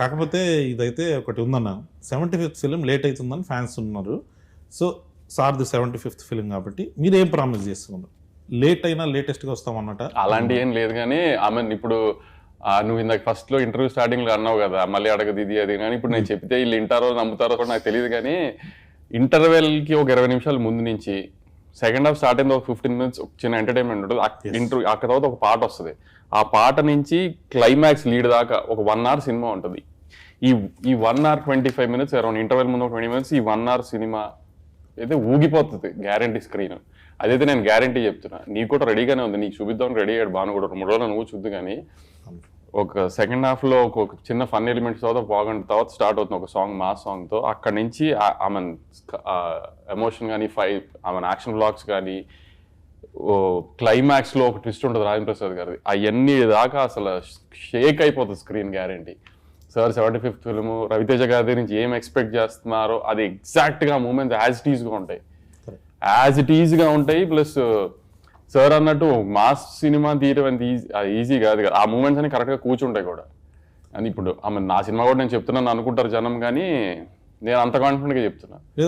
కాకపోతే ఇదైతే ఒకటి ఉందన్న. సెవెంటీ ఫిఫ్త్ ఫిలిం లేట్ అవుతుందని ఫ్యాన్స్ ఉన్నారు. So sir the seventy fifth film కాబట్టి మీరు ఏం ప్రామిస్ చేస్తున్నారు? లేట్ అయినా లేటెస్ట్గా వస్తామన్నట అలాంటి ఏం లేదు కానీ ఆమె ఇప్పుడు నువ్వు ఇందాక ఫస్ట్లో ఇంటర్వ్యూ స్టార్టింగ్లో అన్నావు కదా మళ్ళీ అడగదు ఇది అది కానీ ఇప్పుడు నేను చెప్తే వీళ్ళు వింటారో నమ్ముతారో కూడా నాకు తెలియదు కానీ ఇంటర్వెల్కి ఒక ఇరవై నిమిషాల ముందు నుంచి సెకండ్ హాఫ్ స్టార్ట్ అయింది ఒక ఫిఫ్టీన్ మినిట్స్ చిన్న ఎంటర్టైన్మెంట్ ఉంటుంది. ఇంటర్వ్యూ అక్కడ తర్వాత ఒక పాట వస్తుంది. ఆ పాట నుంచి క్లైమాక్స్ లీడ్ దాకా ఒక వన్ అవర్ సినిమా ఉంటుంది. ఈ ఈ one hour twenty five minutes around interval ముందు ట్వంటీ మినిట్స్ ఈ వన్ అవర్ సినిమా అయితే ఊగిపోతుంది గ్యారంటీ స్క్రీన్ అదైతే నేను గ్యారంటీ చెప్తున్నా. నీకు కూడా రెడీగానే ఉంది. నీకు చూపిద్దాం రెడీ అయ్యాడు బాను కూడా. మూడు రోజులు నువ్వు చూద్దు కానీ ఒక సెకండ్ హాఫ్లో ఒక చిన్న ఫన్ ఎలిమెంట్స్ తర్వాత బాగుంటుంది. తర్వాత స్టార్ట్ అవుతుంది ఒక సాంగ్ మా సాంగ్తో. అక్కడ నుంచి ఆమె ఎమోషన్ కానీ ఫైవ్ ఆమె యాక్షన్ బ్లాగ్స్ కానీ క్లైమాక్స్లో ఒక ట్విస్ట్ ఉంటుంది రాజేంద్ర ప్రసాద్ గారిది. అవన్నీ దాకా అసలు షేక్ అయిపోతుంది screen guarantee sir seventy fifth film Ravi Teja గారి దగ్గర నుంచి ఏం ఎక్స్పెక్ట్ చేస్తున్నారో అది ఎగ్జాక్ట్గా మూమెంట్స్ యాజ్ ఇట్ ఈస్గా ఉంటాయి. యాజ్ ఇట్ ఈజ్గా ఉంటాయి ప్లస్ సార్ అన్నట్టు మాస్ సినిమా తీయడం అంత ఈజీ ఈజీ కాదు కదా. ఆ మూమెంట్స్ అని కరెక్ట్గా కూర్చుంటాయి కూడా. అని ఇప్పుడు ఆమె నా సినిమా కూడా నేను చెప్తున్నాను అనుకుంటారు జనం కానీ నేను అంత కాన్ఫిడెంట్గా చెప్తున్నా.